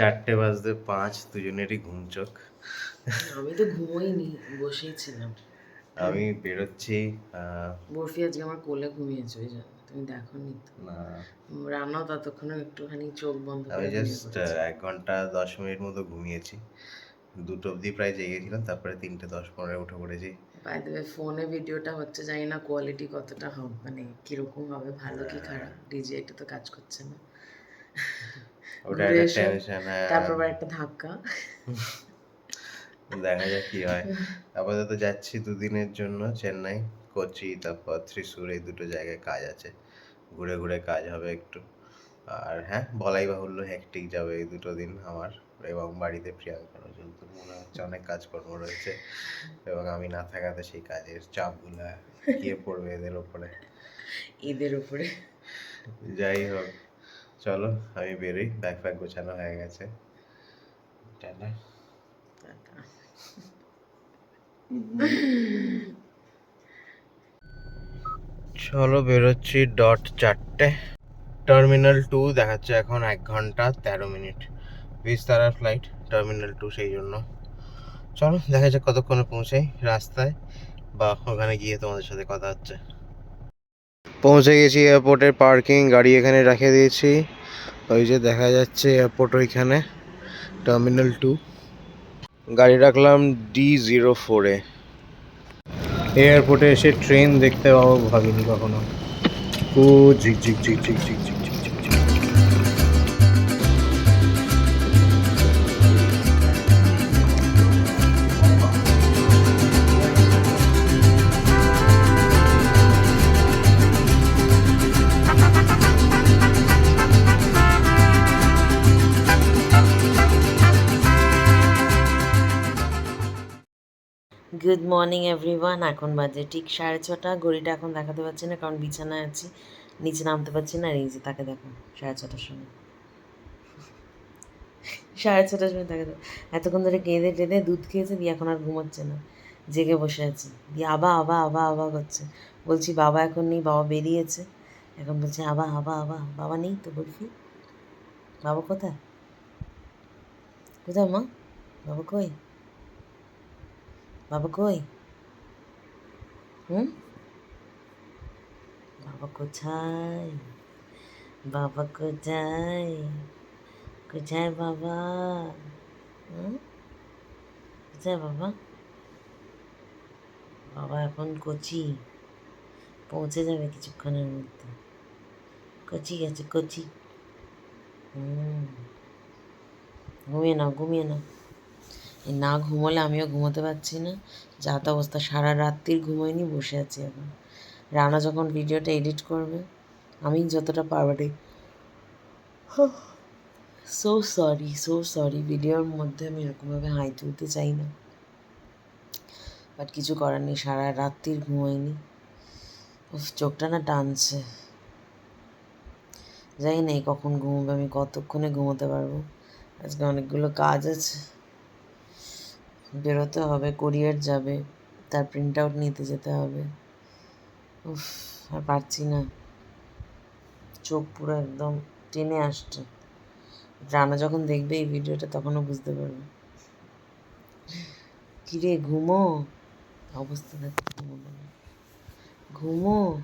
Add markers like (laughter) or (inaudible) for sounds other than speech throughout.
চারটে বাজতে পাঁচ দুজনেরই ঘুম চোখ। আমি তো ঘুমোইনি বসেই ছিলাম। আমি বেরোচ্ছি বরফি আজকে আমার কোলে ঘুমিয়েছে ওই জন্য। তুমি দেখো নি না। রান্নাও ততক্ষণে একটুখানি চোখ বন্ধ আমি জাস্ট এক ঘণ্টা দশ মিনিট মতো ঘুমিয়েছি। দুটো অবধি প্রায় জেগেছিলাম তারপরে তিনটে দশ পনেরো উঠে পড়েছি। বাই দ্য ফোনে ভিডিওটা হচ্ছে জানি না কোয়ালিটি কতটা হবে মানে কীরকম হবে ভালো কি খারাপ ডিজে এটা তো কাজ করছে না। ওটা একটা টেনশন তারপর আবার একটা ধাক্কা। (laughs) দেখা যাক কি হয়। আপাতত যাচ্ছি দুদিনের জন্য চেন্নাই কোচি তারপর ত্রিশূর এই দুটো জায়গায় কাজ আছে। ঘুরে ঘুরে কাজ হবে একটু। আর হ্যাঁ বলাই বাহুল্য হেকটিক যাবে এই দুটো দিন আমার এবং বাড়িতে প্রিয়াঙ্কারও যেহেতু মনে হচ্ছে অনেক কাজকর্ম রয়েছে এবং আমি না থাকাতে সেই কাজের চাপগুলো গিয়ে পড়বে এদের ওপরে ঈদের উপরে। যাই হোক। চলো, আমি বেরোই। ব্যাগ ফ্যাগ গোছানো হয়ে গেছে। চলো, বেরোচ্ছি ডট চারটে। টার্মিনাল টু দেখাচ্ছে এখন এক ঘণ্টা তেরো মিনিট। বিস্তারার ফ্লাইট, টার্মিনাল টু সেই জন্য। চলো, দেখা যাক কতক্ষণে পৌঁছাই রাস্তায় বা ওখানে গিয়ে তোমাদের সাথে কথা হচ্ছে। পৌঁছে গেছি এয়ারপোর্টের পার্কিং গাড়ি এখানে রেখে দিয়েছি। ওই যে দেখা যাচ্ছে এয়ারপোর্ট ওইখানে টার্মিনাল টু গাড়ি রাখলাম ডি জিরো ফোরে এয়ারপোর্টে এসে ট্রেন দেখতে পাবো ভাবিনি কখনো। ও ঝিক ঝিক ঝিক ঝিক ঝিক গুড মর্নিং এভরিওয়ান এখন বাজে ঠিক সাড়ে ছটা। ঘড়িটা এখন দেখাতে পারছি না, কারণ বিছানায় আছি। নিচে নামতে পারছি না, আর এই যে তাকে দেখো, সাড়ে ছটার সময়। সাড়ে ছটার সময় তাকে দেখো। এতক্ষণ ধরে কেঁদে টেঁদে দুধ খেয়েছে, দিয়ে এখন আর ঘুমাচ্ছে না। জেগে বসে আছে। দিয়ে আবা আবা আবা আবা করছে। বলছি, বাবা এখন নেই, বাবা বেরিয়েছে। এখন বলছে, আবা আবা আবা, বাবা নেই তো বলছি। বাবা কোথায়? কোথায় মা? বাবা কই? বাবা কই হুম বাবা কোথায় বাবা কোথায় কোথায় বাবা হুম কোথায় বাবা বাবা এখন কচি পৌঁছে যাবে কিছুক্ষণের মধ্যে কচি গেছে কচি হুম ঘুমিয়ে নাও ঘুমিয়ে নাও এই না ঘুমোলে আমিও ঘুমোতে পারছি না। যা তো অবস্থা, সারা রাত্রির ঘুমোয়নি, বসে আছি এখন। রানা যখন ভিডিওটা এডিট করবে, আমি যতটা পারবারি সো সরি সো সরি ভিডিওর মধ্যে আমি এরকমভাবে হাই তুলতে চাই না। বাট কিছু করার নেই, সারা রাত্রির ঘুমোয়নি। চোখটা না টানছে। জানি না কখন ঘুমোবে, আমি কতক্ষণে ঘুমোতে পারব। আজকে অনেকগুলো কাজ আছে। বেরোতে হবে কোরিয়ার যাবে, তার প্রিন্ট আউট নিতে যেতে হবে। উফ, আর পারছি না। চোখ পুরো একদম টেনে আসছে। রানা যখন দেখবে এই ভিডিওটা, তখনও বুঝতে পারবে। কিরে, ঘুমো? অবস্থা দেখো ঘুমো?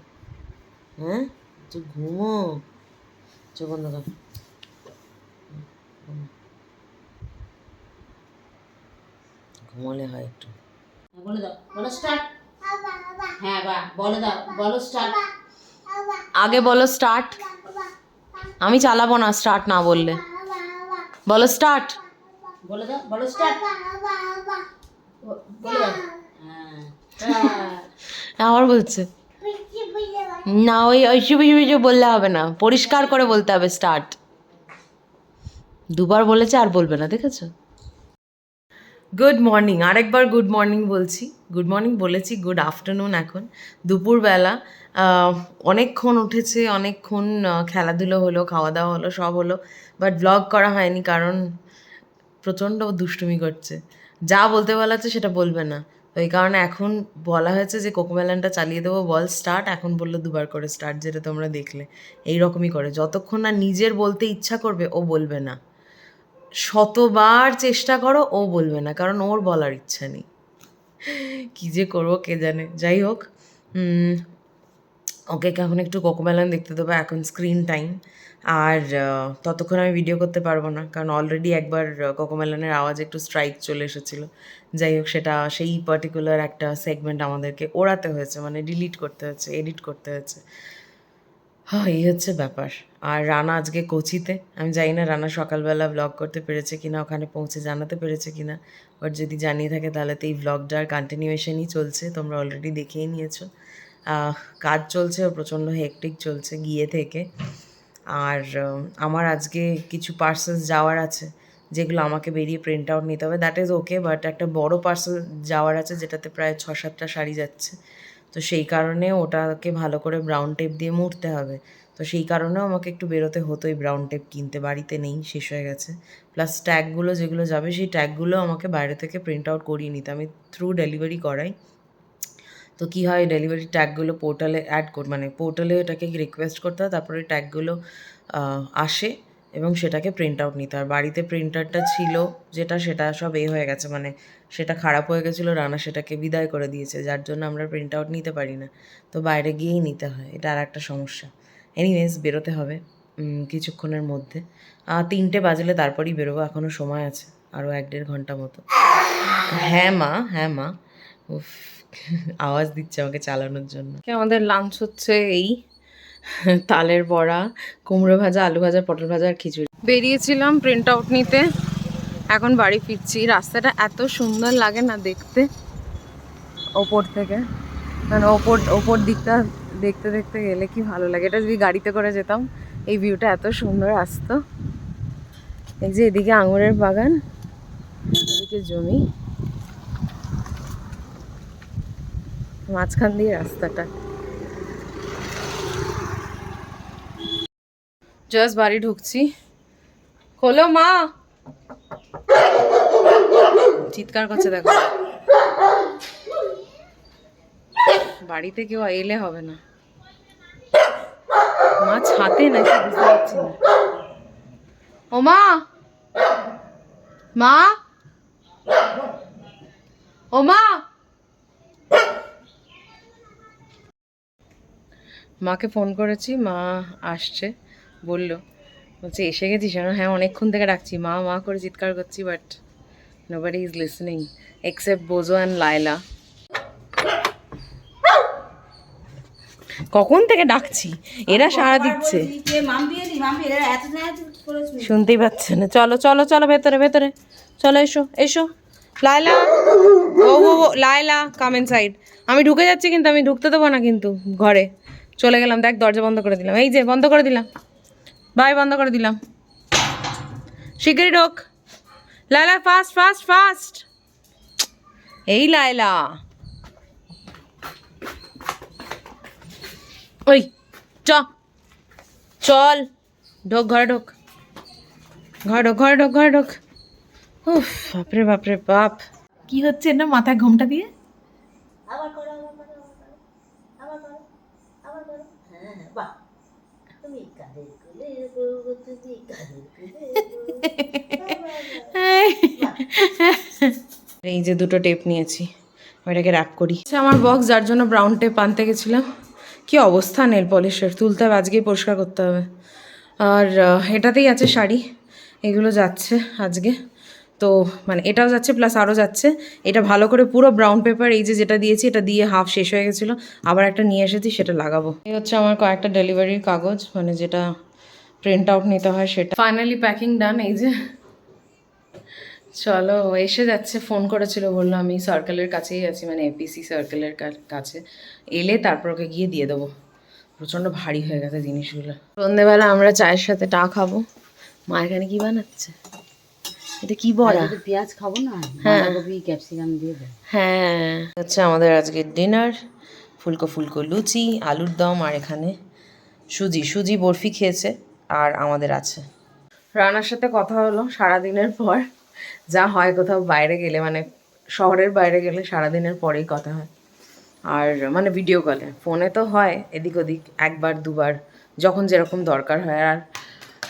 হ্যাঁ? তুই ঘুমো? চোখ বন্ধ কর। ঘুমোলে হয় একটু। বলে দাও বলো স্টার্ট হ্যাঁ বা বলে দাও বলো স্টার্ট আগে বলো স্টার্ট আমি চালাবো না স্টার্ট না বললে। বলো স্টার্ট বলে দাও বলো স্টার্ট বলে দাও। হ্যাঁ আবার বলছে। না ওই ঐসব বললে হবে না। পরিষ্কার করে বলতে হবে স্টার্ট দুবার বলেছে আর বলবে না দেখেছ? গুড মর্নিং আরেকবার গুড মর্নিং বলছি। গুড মর্নিং বলেছি গুড আফটারনুন এখন। দুপুরবেলা অনেকক্ষণ উঠেছে, অনেকক্ষণ খেলাধুলো হলো খাওয়া দাওয়া হলো, সব হলো বাট ব্লগ করা হয়নি কারণ প্রচণ্ড দুষ্টুমি করছে। যা বলতে বলা সেটা বলবে না। তো এই কারণে এখন বলা হয়েছে যে কোকোমেলানটা চালিয়ে দেবো, বল স্টার্ট এখন বলল দুবার করে স্টার্ট যেটা তোমরা দেখলে। এই রকমই করে। যতক্ষণ না নিজের বলতে ইচ্ছা করবে, ও বলবে না। শতবার চেষ্টা করো, ও বলবে না, কারণ ওর বলার ইচ্ছা নেই। কী যে করব, কে জানে? যাই হোক ওকে এখন একটু কোকোমেলন দেখতে দেবো, এখন স্ক্রিন টাইম আর ততক্ষণ আমি ভিডিও করতে পারব না, কারণ অলরেডি একবার কোকোমেলনের আওয়াজ একটু স্ট্রাইক চলে এসেছিল। যাই হোক, সেটা সেই পার্টিকুলার একটা সেগমেন্ট আমাদেরকে ওড়াতে হয়েছে মানে ডিলিট করতে হয়েছে এডিট করতে হয়েছে। হ্যাঁ এই হচ্ছে ব্যাপার। আর রানা আজকে কোচিতে। আমি জানি না রানা সকালবেলা ব্লগ করতে পেরেছে কিনা, ওখানে পৌঁছে জানাতে পেরেছে কিনা। বাট যদি জানিয়ে থাকে তাহলে তো এই ব্লগটার কন্টিনিউয়েশনই চলছে, তোমরা অলরেডি দেখেই নিয়েছো। কাজ চলছে প্রচণ্ড হেকটিক চলছে গিয়ে থেকে। আর আমার আজকে কিছু পার্সেলস যাওয়ার আছে, যেগুলো আমাকে বেরিয়ে প্রিন্ট আউট নিতে হবে। দ্যাট ইজ ওকে বাট একটা বড় পার্সেল যাওয়ার আছে, যেটাতে প্রায় ছ সাতটা শাড়ি যাচ্ছে। তো সেই কারণে ওটাকে ভালো করে ব্রাউন টেপ দিয়ে মুড়তে হবে। তো সেই কারণেও আমাকে একটু বেরোতে হতোই ব্রাউন টেপ কিনতে। বাড়িতে নেই, শেষ হয়ে গেছে। প্লাস ট্যাগগুলো যেগুলো যাবে, সেই ট্যাগগুলো আমাকে বাইরে থেকে প্রিন্ট আউট করিয়ে নিতে। আমি থ্রু ডেলিভারি করাই। তো কী হয় ডেলিভারি ট্যাগগুলো পোর্টালে অ্যাড কর মানে পোর্টালে এটাকে রিকোয়েস্ট করতে হয়, তারপরে ট্যাগগুলো আসে এবং সেটাকে প্রিন্ট আউট নিতে হয়। বাড়িতে প্রিন্টারটা ছিল যেটা, সেটা সব এ হয়ে গেছে। মানে সেটা খারাপ হয়ে গেছিল, রানা সেটাকে বিদায় করে দিয়েছে। যার জন্য আমরা প্রিন্ট আউট নিতে পারি না। তো বাইরে গিয়েই নিতে হয়। এটা আর একটা সমস্যা। এনিওয়েজ বেরোতে হবে কিছুক্ষণের মধ্যে। তিনটে বাজলে তারপরেই বেরোবো এখনও সময় আছে আরও এক দেড় ঘণ্টা মতো। হ্যাঁ মা হ্যাঁ মা। উফ, আওয়াজ দিচ্ছে আমাকে চালানোর জন্য। আমাদের লাঞ্চ হচ্ছে এই তালের বড়া, কুমড়ো ভাজা, আলু ভাজা, পটল ভাজা আর খিচুড়ি। বেরিয়েছিলাম প্রিন্ট আউট নিতে, এখন বাড়ি ফিরছি। রাস্তাটা এত সুন্দর লাগে না দেখতে, ওপর থেকে। মানে ওপর ওপর দিকটা দেখতে দেখতে গেলে কি ভালো লাগে। এটা যদি গাড়িতে করে যেতাম, এই ভিউটা এত সুন্দর আসতো। এই যে এদিকে আঙুরের বাগান, এদিকে জমি। মাঝখান দিয়ে রাস্তাটা। জাস্ট বাড়ি ঢুকছি। খোলো মা! চিৎকার করছে দেখো। বাড়িতে কেউ এলে হবে না। মা ছাতে নাকি বুঝতে পারছি না। ও মা! মা! ও মা! মাকে ফোন করেছি, মা আসছে, বলল, বলছে, এসে গেছিস? হ্যাঁ অনেকক্ষণ থেকে ডাকছি, মা মা করে চিৎকার করছি but nobody is listening except Bozo and Laila কখন থেকে ডাকছি? এরা সাড়া দিচ্ছে। শুনতেই পাচ্ছে না। চলো চলো চলো ভেতরে ভেতরে। চলো এসো এসো। লাইলা ও ও লাইলা কাম ইন সাইড আমি ঢুকে যাচ্ছি কিন্তু আমি ঢুকতে দেবো না কিন্তু ঘরে। চলে গেলাম দেখ দরজা বন্ধ করে দিলাম। এই যে বন্ধ করে দিলাম। বাই বন্ধ করে দিলাম। শিগগিরই ঢোক। লাইলা ফাস্ট ফাস্ট ফাস্ট এই লাইলা ওই চ। চল। ঢোক ঘরে ঢোক। ঘরে ঢোক ঘরে ঢোক ঘরে ঢোক। উফ বাপরে বাপরে বাপ। কি হচ্ছে না মাথায় ঘোমটা দিয়ে? হ্যাঁ হ্যাঁ এই। যে দুটো টেপ নিয়েছি এটাকে র্যাপ করি। আচ্ছা, আমার বক্স যার জন্য ব্রাউন টেপ আনতে গেছিলাম। কি অবস্থা নেল পলিশের? তুলতে হবে, আজকেই পরিষ্কার করতে হবে। আর এটাতেই আছে শাড়ি, এগুলো যাচ্ছে আজকে। তো মানে এটাও যাচ্ছে, প্লাস আরও যাচ্ছে। এটা ভালো করে পুরো ব্রাউন পেপার এই যে যেটা দিয়েছি, এটা দিয়ে হাফ শেষ হয়ে গেছিল। আবার একটা নিয়ে এসেছি, সেটা লাগাবো। এই হচ্ছে আমার কয়েকটা ডেলিভারির কাগজ মানে যেটা প্রিন্ট আউট নিতে হয় সেটা। ফাইনালি প্যাকিং ডান এই যে চলো এসে যাচ্ছে ফোন করেছিল বলল আমি সার্কেলের কাছেই আছি মানে এপিসি সার্কেলের কাছে। এলে তারপর ওকে গিয়ে দিয়ে দেবো। প্রচণ্ড ভারী হয়ে গেছে জিনিসগুলো। সন্ধেবেলা আমরা চায়ের সাথে টা খাব। মা এখানে কি বানাচ্ছে? এটা কি বড়া পেঁয়াজ খাব না? হ্যাঁ। ক্যাপসিকাম দিয়ে হ্যাঁ। হচ্ছে আমাদের আজকে ডিনার ফুলকো ফুলকো লুচি আলুর দম আর এখানে সুজি। সুজি বরফি খেয়েছে আর আমাদের আছে। রানার সাথে কথা হলো সারাদিনের পর। যা হয় কোথাও বাইরে গেলে মানে শহরের বাইরে গেলে সারাদিনের পরেই কথা হয়। আর মানে ভিডিও কলে ফোনে তো হয়, এদিক ওদিক, একবার, দুবার, যখন যেরকম দরকার হয়। আর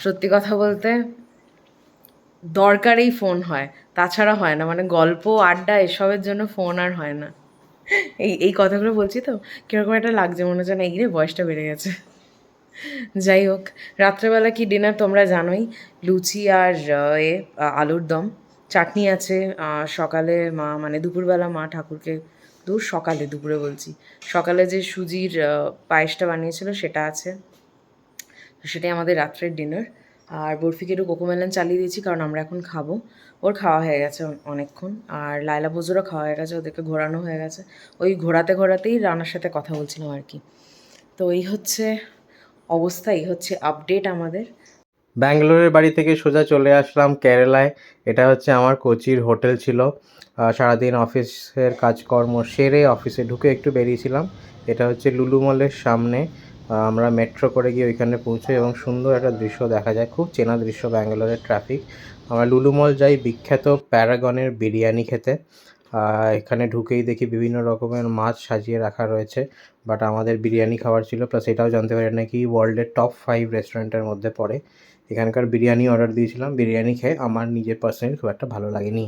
সত্যি কথা বলতে দরকারেই ফোন হয়, তাছাড়া হয় না। মানে গল্প, আড্ডা, এসবের জন্য ফোন আর হয় না। এই এই কথাগুলো বলছি তো? কীরকম একটা লাগছে মনে হচ্ছে না, এই রে, বয়সটা বেড়ে গেছে। যাই হোক, রাত্রেবেলা কি ডিনার তোমরা জানোই, লুচি আর এ আলুর দম। চাটনি আছে সকালে মা মানে দুপুরবেলা মা ঠাকুরকে, দূর সকালে, দুপুরে বলছি, সকালে যে সুজির পায়েসটা বানিয়েছিল সেটা আছে। সেটাই আমাদের রাত্রের ডিনার আর বরফিকে একটু কোকোমেলন চালিয়ে দিয়েছি, কারণ আমরা এখন খাব। ওর খাওয়া হয়ে গেছে অনেকক্ষণ। আর লাইলা পুজোরও খাওয়া হয়ে গেছে, ওদেরকে ঘোরানো হয়ে গেছে। ওই ঘোরাতে ঘোরাতেই রানার সাথে কথা বলছিলাম আর কি। তো এই হচ্ছে অবস্থা এই হচ্ছে আপডেট আমাদের। ব্যাঙ্গালোরের বাড়ি থেকে সোজা চলে আসলাম কেরালায়। এটা হচ্ছে আমার কোচির হোটেল ছিল। সারাদিন অফিসের কাজকর্ম সেরে অফিসে ঢুকে একটু বেরিয়েছিলাম। এটা হচ্ছে লুলু মলের সামনে। আমরা মেট্রো করে গিয়ে ওইখানে পৌঁছই এবং সুন্দর একটা দৃশ্য দেখা যায়, খুব চেনা দৃশ্য ব্যাঙ্গালোরের ট্রাফিক। আমরা লুলু মল যাই বিখ্যাত প্যারাগনের বিরিয়ানি খেতে। এখানে ঢুকেই দেখি বিভিন্ন রকমের মাছ সাজিয়ে রাখা রয়েছে। বাট আমাদের বিরিয়ানি খাবার ছিল প্লাস এটাও জানতে পারি নাকি ওয়ার্ল্ডের টপ ফাইভ রেস্টুরেন্টের মধ্যে পড়ে। এখানকার বিরিয়ানি অর্ডার দিয়েছিলাম, বিরিয়ানি খেয়ে আমার নিজের পার্সোনালি খুব একটা ভালো লাগেনি।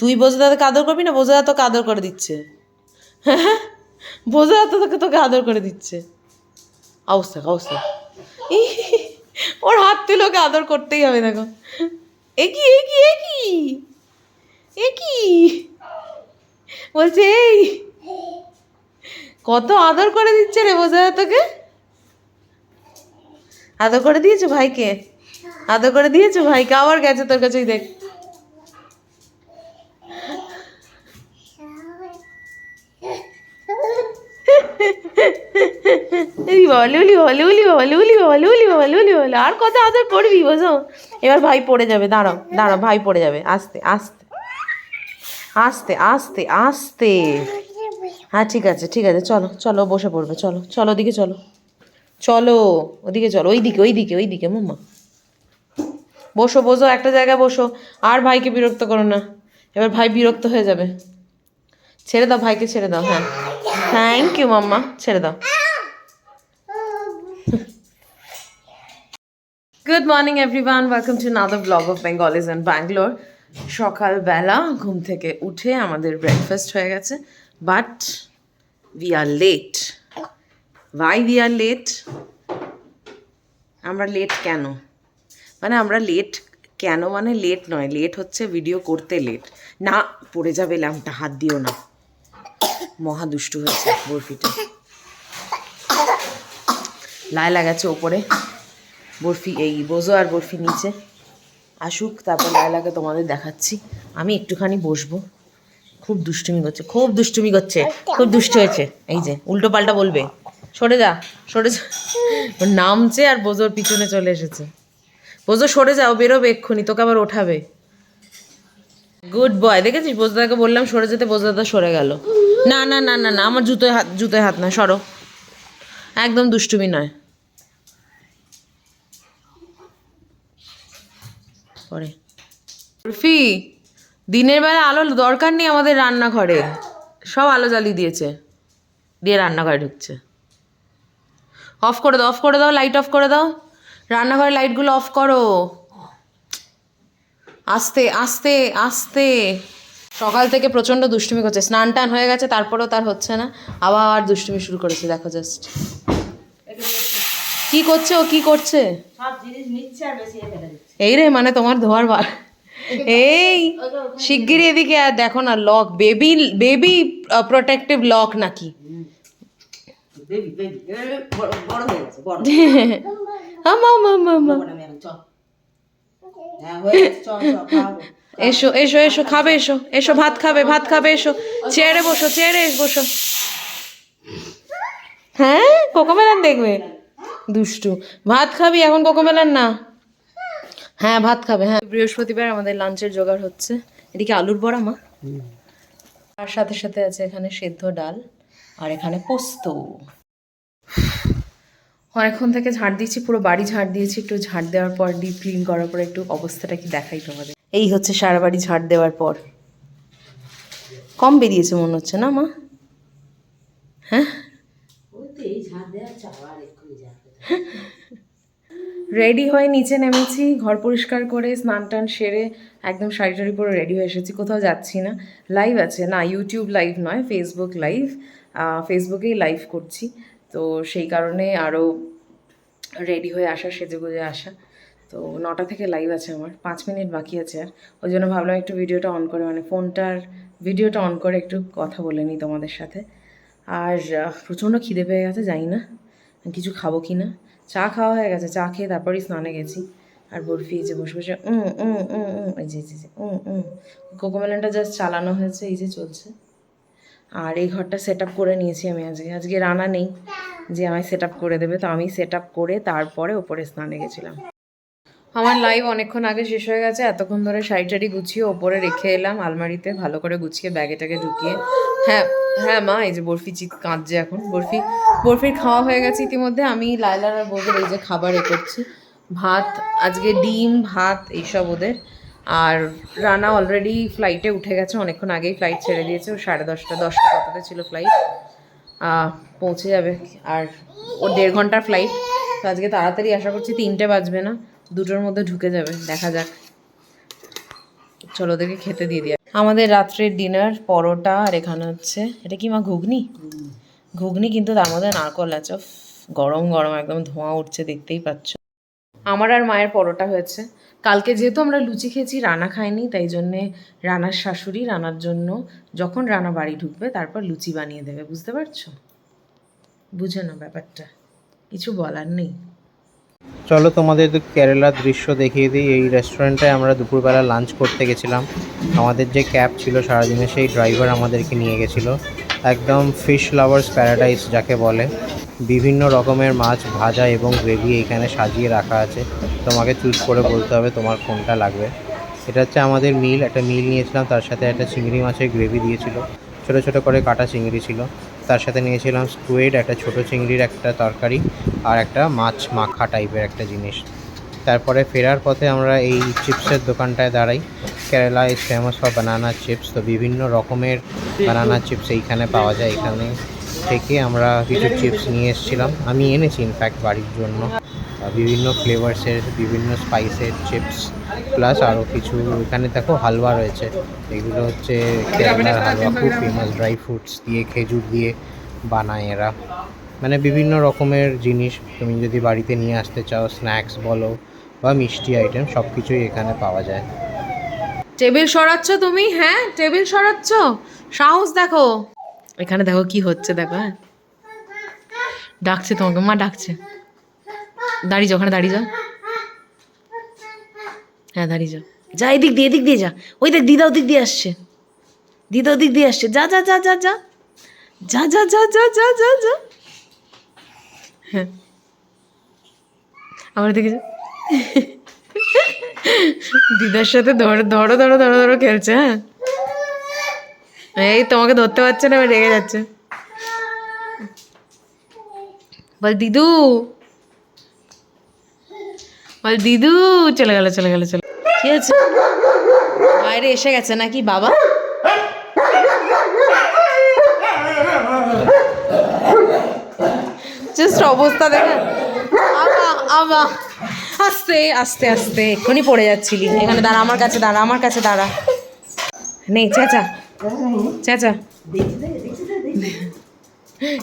তুই বোঝা দাদাকে আদর করবি না? বোঝা দাদা তোকে আদর করে দিচ্ছে। বোঝা দাদা তোকে তোকে আদর করে দিচ্ছে। অবস্থা অবস্থা। ওর হাত তুলে ওকে আদর করতেই হবে, দেখো। এ কি এ কি, এ এ বলছে, এই, কত আদর করে দিচ্ছে রে বোঝা তোকে? আদর করে দিয়েছ ভাইকে? আদর করে দিয়েছ ভাইকে? আবার গেছে তোর কাছেই দেখ। এই বাবা লুলি বাবা লুলি বাবা লুলি বাবা লুলি বাবা লুলি বাবা আর কত আদর করবি বোঝো এবার ভাই পড়ে যাবে, দাঁড়াও দাঁড়াও, ভাই পড়ে যাবে। আস্তে আস্তে আস্তে আস্তে আস্তে। হ্যাঁ ঠিক আছে ঠিক আছে, চলো চলো, বসে পড়বে, চলো চলো, ওদিকে চলো। চলো, ওদিকে চলো ওই দিকে ওই দিকে বসো বসো, একটা জায়গায় বসো। আর ভাইকে বিরক্ত করো না। এবার ভাই বিরক্ত হয়ে যাবে। ছেড়ে দাও ভাইকে ছেড়ে দাও হ্যাঁ। থ্যাংক ইউ মাম্মা, ছেড়ে দাও। Good morning everyone welcome to another blog of Bengalis and Bangalore সকালবেলা ঘুম থেকে উঠে আমাদের ব্রেকফাস্ট হয়ে গেছে but we are late why we are late আমরা লেট কেন? মানে আমরা লেট কেন? মানে লেট নয় লেট হচ্ছে ভিডিও করতে লেট না, পড়ে যাবে ল্যাম্পটা হাত দিও না। মহা দুষ্টু হয়েছে বরফিটা। লায়লা গেছে ওপরে। বরফি, এই বোঝো আর বরফি নিচে। আসুক, তারপর লায়লাকে তোমাদের দেখাচ্ছি। আমি একটুখানি বসবো। খুব দুষ্টুমি করছে, খুব দুষ্টুমি করছে, খুব দুষ্ট হয়েছে। এই যে উল্টো পাল্টা বলবে। সরে যা সরে যা। নামছে আর বোঝোর পিছনে চলে এসেছে। বোঝো, সরে যাও বেরোবে এক্ষুনি, তোকে আবার ওঠাবে। গুড বয়, দেখেছিস? বোঝদাকে বললাম সরে যেতে বোঝদাদা সরে গেল। না না না না না, আমার জুতোয় হাত জুতোয় হাত না সরো। একদম দুষ্টুমি নয়। পরে। উর্ফি দিনের বেলা আলো দরকার নেই আমাদের রান্নাঘরে। সব আলো জ্বালিয়ে দিয়েছে। দিয়ে রান্নাঘরে ঢুকছে। অফ করে দাও, অফ করে দাও, লাইট অফ করে দাও। রান্নাঘরের লাইটগুলো অফ করো। আস্তে আস্তে আস্তে। সকাল থেকে প্রচণ্ড দুষ্টুমি করছে। স্নান টান হয়ে গেছে তারপরেও তার হচ্ছে না। আবার দুষ্টুমি শুরু করেছে দেখো জাস্ট কি করছে ও কি করছে? এই রে মানে তোমার ধোয়ার বার। এই শিগগিরই এদিকে আর দেখো না lock baby baby protective lock নাকি? বেবি বেবি বড় বড় হয়ে গেছে বড়। আমা আমা এসো এসো এসো, খাবে, এসো এসো, ভাত খাবে ভাত খাবে, এসো। চেয়ারে বসো চেয়ারে বসো। হ্যাঁ? কোকোমেলান দেখবে? দুষ্টু। ভাত খাবি, এখন কোকোমেলান না। হ্যাঁ ভাত খাবে হ্যাঁ। বৃহস্পতিবার আমাদের লাঞ্চের জোগাড় হচ্ছে। এদিকে আলুর বড়া, মা। আর সাথে সাথে আছে এখানে সেদ্ধ ডাল আর এখানে পোস্ত। অনেকক্ষণ থেকে ঝাড় দিয়েছি, পুরো বাড়ি ঝাড় দিয়েছি। একটু ঝাড় দেওয়ার পর, ডিপ ক্লিন করার পর একটু অবস্থাটা কি দেখাই তোমাদের। এই হচ্ছে সারা বাড়ি ঝাড় দেওয়ার পর। কম বেরিয়েছে মনে হচ্ছে না, মা? হ্যাঁ? রেডি হয়ে নিচে নেমেছি, ঘর পরিষ্কার করে, স্নান টান সেরে, একদম শাড়ি টাড়ি পরে রেডি হয়ে এসেছি, কোথাও যাচ্ছি না। লাইভ আছে, না ইউটিউব লাইভ নয় ফেসবুক লাইভ ফেসবুকেই লাইভ করছি। তো সেই কারণে আরও রেডি হয়ে আসা, সেজে গুজে আসা। তো নটা থেকে লাইভ আছে আমার, পাঁচ মিনিট বাকি আছে আর। ওই জন্য ভাবলাম একটু ভিডিওটা অন করে মানে ফোনটার ভিডিওটা অন করে একটু কথা বলে নিই তোমাদের সাথে। আর প্রচণ্ড খিদে পেয়ে গেছে, জানি না কিছু খাব কি না চা খাওয়া হয়ে গেছে, চা খেয়ে তারপরেই স্নানে গেছি। আর বরফি এই যে বসে বসে, উম উম এই যে কোকোমেলনটা জাস্ট চালানো হয়েছে, এই যে চলছে। আর এই ঘরটা সেট আপ করে নিয়েছি আমি আজকে। আজকে রানা নেই যে আমায় সেট আপ করে দেবে, তো আমি সেট আপ করে তারপরে ওপরে স্নানে গেছিলাম। আমার লাইভ অনেকক্ষণ আগে শেষ হয়ে গেছে, এতক্ষণ ধরে শাড়ি টাড়ি গুছিয়ে ওপরে রেখে এলাম আলমারিতে, ভালো করে গুছিয়ে ব্যাগেটাকে ঢুকিয়ে। হ্যাঁ হ্যাঁ মা, এই যে বরফি চিৎ কাঁদছে এখন। বরফি, বরফির খাওয়া হয়ে গেছে ইতিমধ্যে, আমি লাইলার আর বউদের এই যে খাবার এ করছি। ভাত, আজকে ডিম, ভাত, এইসব ওদের। আর রানা অলরেডি ফ্লাইটে উঠে গেছে, অনেকক্ষণ আগেই ফ্লাইট ছেড়ে দিয়েছে, ও সাড়ে দশটা দশটা কততে ছিল ফ্লাইট পৌঁছে যাবে। আর ওর দেড় ঘণ্টার ফ্লাইট তো আজকে তাড়াতাড়ি আশা করছি তিনটে বাজবে না। দুটোর মধ্যে ঢুকে যাবে, দেখা যাক। চলো ওদেরকে খেতে দিয়ে দিই। আমাদের রাত্রের ডিনার পরোটা, আর এখানে হচ্ছে, এটা কি মা, ঘুগনি? ঘুগনি কিন্তু তার মধ্যে নারকল আছে গরম গরম, একদম ধোঁয়া উঠছে, দেখতেই পাচ্ছ। আমার আর মায়ের পরোটা হয়েছে। কালকে যেহেতু আমরা লুচি খেয়েছি, রানা খাইনি তাই জন্যে রানার শাশুড়ি রানার জন্য যখন রানা বাড়ি ঢুকবে, তারপর লুচি বানিয়ে দেবে, বুঝতে পারছ? বুঝে না ব্যাপারটা। কিছু বলার নেই। চলো তোমাদের কেরালার দৃশ্য দেখিয়ে দিই। এই রেস্টুরেন্টে আমরা দুপুরবেলা লাঞ্চ করতে গেছিলাম। আমাদের যে ক্যাব ছিল সারাদিনে, সেই ড্রাইভার আমাদেরকে নিয়ে গেছিল। একদম ফিশ লাভার্স প্যারাডাইস যাকে বলে। বিভিন্ন রকমের মাছ, ভাজা এবং গ্রেভি এখানে সাজিয়ে রাখা আছে। তোমাকে চুজ করে বলতে হবে তোমার কোনটা লাগবে। এটা হচ্ছে আমাদের মিল একটা মিল নিয়েছিলাম, তার সাথে একটা চিংড়ি মাছের গ্রেভি দিয়েছিল। ছোটো ছোটো করে কাটা চিংড়ি ছিল। তার সাথে নিয়েছিলাম স্কুয়েড, একটা ছোট চিংড়ির একটা তরকারি আর একটা মাছ মাখা টাইপের একটা জিনিস। তারপরে ফেরার পথে আমরা এই চিপসের দোকানটায় দাঁড়াই। Kerala is famous for banana chips তো বিভিন্ন রকমের বানানা চিপস এইখানে পাওয়া যায়। এখানে থেকে আমরা কিছু চিপস নিয়ে এসেছিলাম। আমি এনেছি ইনফ্যাক্ট বাড়ির জন্য। বিভিন্ন ফ্লেভার্সের বিভিন্ন স্পাইসের চিপস প্লাস আরও কিছু, এখানে দেখো হালুয়া রয়েছে। এগুলো হচ্ছে কেরালার হালুয়া, খুব ফেমাস ড্রাই ফ্রুটস দিয়ে, খেজুর দিয়ে বানায় এরা। মানে বিভিন্ন রকমের জিনিস, তুমি যদি বাড়িতে নিয়ে আসতে চাও স্ন্যাক্স বলো বা মিষ্টি আইটেম সব কিছুই এখানে পাওয়া যায়। টেবিল সরাচ্ছ তুমি? হ্যাঁ টেবিল সরাচ্ছ? সাহস দেখো। এখানে দেখো কি হচ্ছে, দেখো হ্যাঁ। ডাকছে তোমাকে, মা ডাকছে। দাঁড়িয়ে যাও, ওখানে দাঁড়িয়ে যাও। হ্যাঁ দাঁড়িয়ে যা। যা, এদিক দিয়ে এদিক দিয়ে যা। ওই দেখ, দিদা ওদিক দিয়ে আসছে। দিদা ওদিক দিয়ে আসছে। যা যা যা যা যা। যা যা যা যা যা যা যা। হ্যাঁ। দিকে যা। দিদার সাথে ধরো ধরো ধরো ধরো ধরো খেলছে হ্যাঁ। এই তোমাকে ধরতে পারছে না রেগে যাচ্ছে। বল, দিদু। বল, দিদু, চলে গেল চলে গেল, চলে আছে বাইরে এসে গেছে নাকি বাবা? অবস্থা দেখে। আবা আস্তে আস্তে আস্তে। এক্ষুনি পড়ে যাচ্ছিলি। এখানে দাঁড়া, আমার কাছে দাঁড়া, আমার কাছে দাঁড়া। নেই চেঁচা। চেঁচা।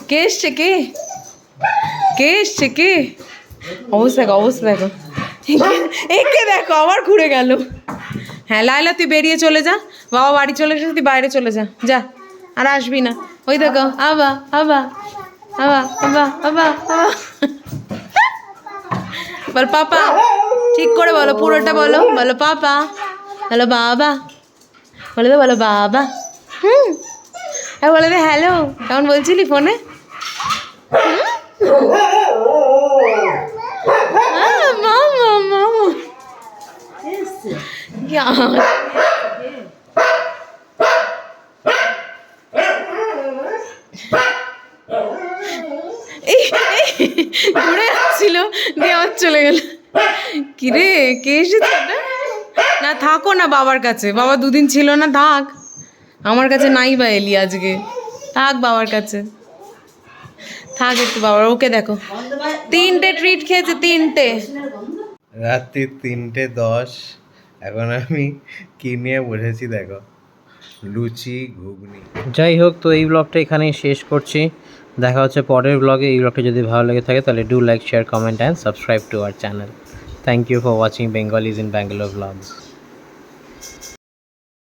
কে এসছে, কে? কে এসছে, কে? অবস্থা দেখো অবস্থা দেখো। একে দেখো, আবার ঘুরে গেল। হ্যাঁ লাইলা তুই বেরিয়ে চলে যা। বাবা বাড়ি চলে এসে তুই বাইরে চলে যা। যা, আর আসবি না। ওই দেখো, আবা আবা আবা আবা আবা বল, পাপা, ঠিক করে বলো, পুরোটা বলো। বলো, পাপা, বলো, বাবা। বলে দে, বলো, বাবা। হুম। আর বলে দে, হ্যালো। কেমন বলছিলি ফোনে? এই, ঘুরে আসছিল দিয়ে আবার চলে গেল। কিরে কে এসেছে না থাকো না বাবার কাছে। বাবা দুদিন ছিল না থাক। আমার কাছে নাই বা এলি আজকে। থাক বাবার কাছে। থাক একটু বাবা ওকে দেখো। তিনটে ট্রিট খেয়েছে তিনটে। রাত্রি তিনটে দশ। এখন আমি কি নিয়ে বসেছি দেখো? লুচি, ঘুগনি। যাই হোক, তো এই ব্লগটা এখানেই শেষ করছি। দেখা হচ্ছে পরের ব্লগে এই ব্লগটা যদি ভালো লেগে থাকে, তাহলে do like share comment and subscribe to our channel thank you for watching Bengalis in Bangalore blogs